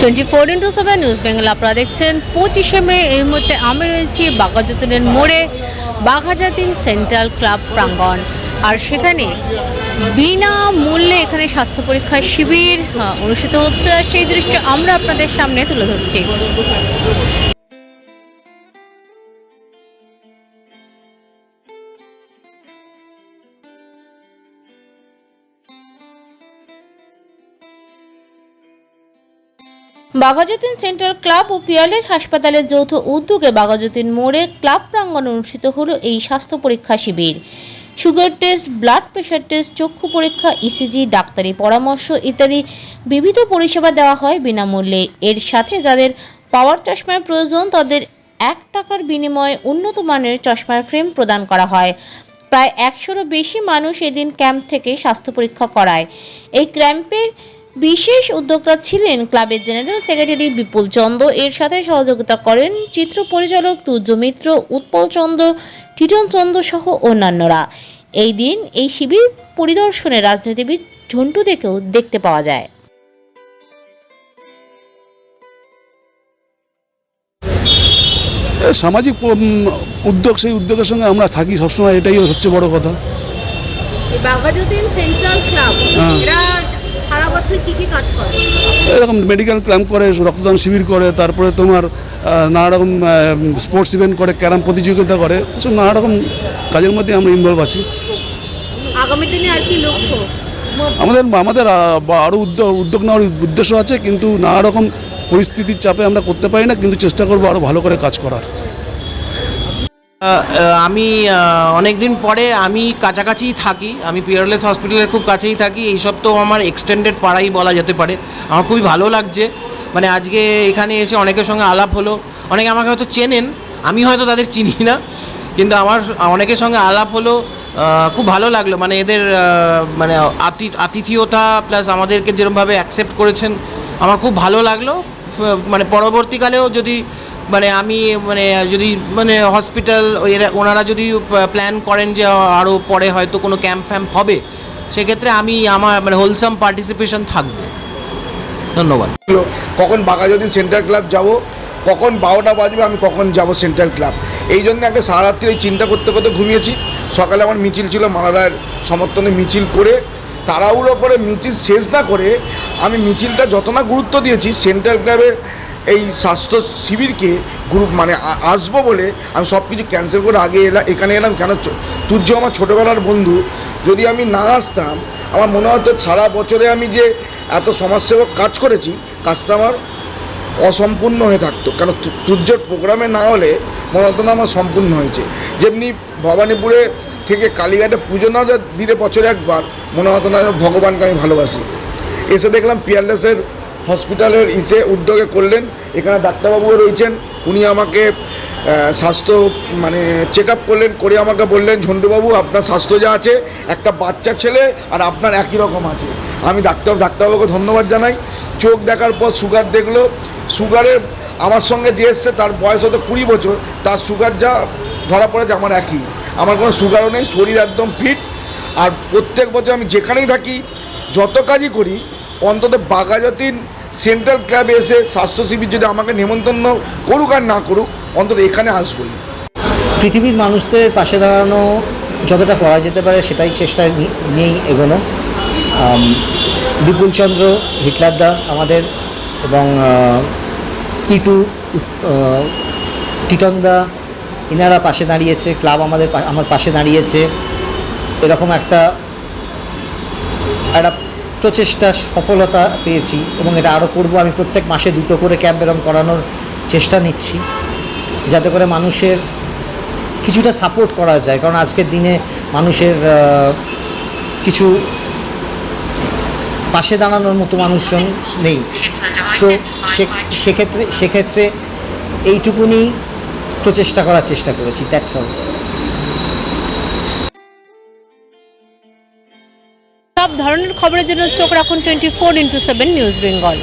Twenty four into seven news Bengal আপনারা দেখছেন, পঁচিশে মে, এই মুহূর্তে আমি রয়েছি বাঘাযতীনের মোড়ে বাঘাজাতিন সেন্ট্রাল ক্লাব প্রাঙ্গণ। আর সেখানে বিনামূল্যে এখানে স্বাস্থ্য পরীক্ষা শিবির অনুষ্ঠিত হচ্ছে। সেই দৃশ্য আমরা আপনাদের সামনে তুলে ধরছি। বাঘাযতীন সেন্ট্রাল ক্লাব ও পিয়ারলেস হাসপাতালের যৌথ উদ্যোগে বাঘাযতীন মোড়ে ক্লাব প্রাঙ্গণে অনুষ্ঠিত হলো এই স্বাস্থ্য পরীক্ষা শিবির। Sugar test, blood pressure test, চক্ষু পরীক্ষা ইসিজি ডাক্তারি পরামর্শ ইত্যাদি বিবিধ পরিষেবা দেওয়া হয় বিনামূল্যে। এর সাথে যাদের পাওয়ার চশমার প্রয়োজন, তাদের এক টাকার বিনিময়ে উন্নত মানের চশমার ফ্রেম প্রদান করা হয়। প্রায় একশোরও বেশি মানুষ এদিন ক্যাম্প থেকে স্বাস্থ্য পরীক্ষা করায়। এই ক্যাম্পের বিশেষ উদ্যোক্তা ছিলেন ক্লাবের জেনারেল সেক্রেটারি বিপুল চন্দ। এর সাথে সহযোগিতা করেন চিত্র পরিচালক তুর্য মিত্র উৎপল চন্দ টিটন চন্দ সহ অন্যান্যরা। এই দিন এই শিবির পরিদর্শনে রাজনীতিবিদ ঝন্টু দেখেও দেখতে পাওয়া যায়। সামাজিক উদ্যোগ সেই উদ্যোগের সঙ্গে আমরা থাকি সবসময় এটাই হচ্ছে বড় কথা। বাঘাযতীন সেন্ট্রাল ক্লাব হ্যাঁ। এরা সারা বছর কি কি কাজ করে? এরকম মেডিকেল ক্যাম্প করে রক্তদান শিবির করে তারপরে তোমার নানা রকম স্পোর্টস ইভেন্ট করে ক্যারাম প্রতিযোগিতা করে এসব নানা রকম কাজের মধ্যে আমরা ইনভলভ আছি। আগামী দিনে আর কি লক্ষ্য? আমাদের আমাদের আরও উদ্যোগ উদ্যোগ নেওয়ার উদ্দেশ্য আছে কিন্তু নানা রকম পরিস্থিতির চাপে আমরা করতে পারি না কিন্তু চেষ্টা করব আরও ভালো করে কাজ করার। আমি অনেক দিন পরে আমি কাছাকাছিই থাকি। আমি পিয়ারলেস হসপিটালের খুব কাছেই থাকি। এইসব তো আমার এক্সটেন্ডেড পাড়াই বলা যেতে পারে। আমার খুবই ভালো লাগছে। মানে আজকে এখানে এসে অনেকের সঙ্গে আলাপ হলো। অনেকে আমাকে হয়তো চেনেন, আমি হয়তো তাদের চিনি না। কিন্তু আমার অনেকের সঙ্গে আলাপ হলো খুব ভালো লাগল। মানে এদের মানে আতি- আতিথেয়তা প্লাস আমাদেরকে যেরকমভাবে অ্যাকসেপ্ট করেছেন, আমার খুব ভালো লাগল। মানে পরবর্তীকালেও যদি মানে আমি মানে যদি মানে হসপিটাল ওনারা যদি প্ল্যান করেন যে আরও পরে হয়তো কোনো ক্যাম্প ফ্যাম্প হবে, সেক্ষেত্রে আমি আমার মানে হোলসাম পার্টিসিপেশন থাকবে। ধন্যবাদ। কখন বাঘাযতীন সেন্ট্রাল ক্লাব যাব, কখন বারোটা বাজবে, আমি কখন যাব সেন্ট্রাল ক্লাব এই জন্য আগে সারা রাত্রি ওই চিন্তা করতে করতে ঘুমিয়েছি। সকালে আমার মিছিল ছিল মালারায়ের সমর্থনে মিছিল করে, তাড়াহুড়ো করে মিছিল শেষ না করে, আমি মিছিলটা যত না গুরুত্ব দিয়েছি সেন্ট্রাল ক্লাবে এই স্বাস্থ্য শিবিরকে গ্রুপ মানে আসব বলে আমি সব কিছু ক্যান্সেল করে আগে এলাম এখানে এলাম কেন? তুর্য আমার ছোটোবেলার বন্ধু, যদি আমি না আসতাম, আমার মনে হতো সারা বছরে আমি যে এত সমাজসেবক কাজ করেছি কাজটা আমার অসম্পূর্ণ হয়ে থাকতো। কেন? তুর্যর প্রোগ্রামে না হলে মনে হতো না আমার সম্পূর্ণ হয়েছে। যেমনি ভবানীপুরে থেকে কালীঘাটে পুজো না দিলে বছরে একবার, মনে হতো না ভগবানকে আমি ভালোবাসি। এসে দেখলাম পিয়ারলেসের হসপিটালের ইসে উদ্যোগে করলেন। এখানে ডাক্তারবাবুও রয়েছেন। উনি আমাকে স্বাস্থ্য মানে চেক করলেন, করে আমাকে বললেন, ঝন্টুবাবু, আপনার স্বাস্থ্য যা আছে, একটা বাচ্চা ছেলে আর আপনার একই রকম আছে। আমি ডাক্তার, ডাক্তারবাবুকে ধন্যবাদ জানাই। চোখ দেখার পর সুগার দেখল। সুগারের, আমার সঙ্গে যে এসছে, তার বয়স হতো কুড়ি বছর। তার সুগার যা ধরা পড়েছে, আমার একই। আমার কোনো সুগারও নেই, শরীর একদম ফিট আর প্রত্যেক বছর আমি যেখানেই থাকি, যত কাজই করি অন্তত বাঘাযতীন সেন্ট্রাল ক্লাবে এসে স্বাস্থ্য শিবির যদি আমাকে নেমন্তন্ন করুক আর না করুক, অন্তত এখানে আসবই। পৃথিবীর মানুষদের পাশে দাঁড়ানো যতটা করা যেতে পারে সেটাই চেষ্টা নিয়েই এগোনো। বিপুলচন্দ্র হিটলারদা আমাদের এবং পিটু টিটনদা ইনারা পাশে দাঁড়িয়েছে, ক্লাব আমাদের আমার পাশে দাঁড়িয়েছে। এরকম একটা একটা প্রচেষ্টা, সফলতা পেয়েছি এবং এটা আরও করব। আমি প্রত্যেক মাসে দুটো করে ক্যাম্প এরম করানোর চেষ্টা নিচ্ছি, যাতে করে মানুষের কিছুটা সাপোর্ট করা যায়। কারণ আজকের দিনে মানুষের কিছু পাশে দাঁড়ানোর মতো মানুষজন নেই। সো, সেক্ষেত্রে সেক্ষেত্রে এইটুকুনি প্রচেষ্টা করার চেষ্টা করেছি দ্যাটস অল ধরনের খবরের জন্য চোখ রাখুন twenty four into seven news Bengal.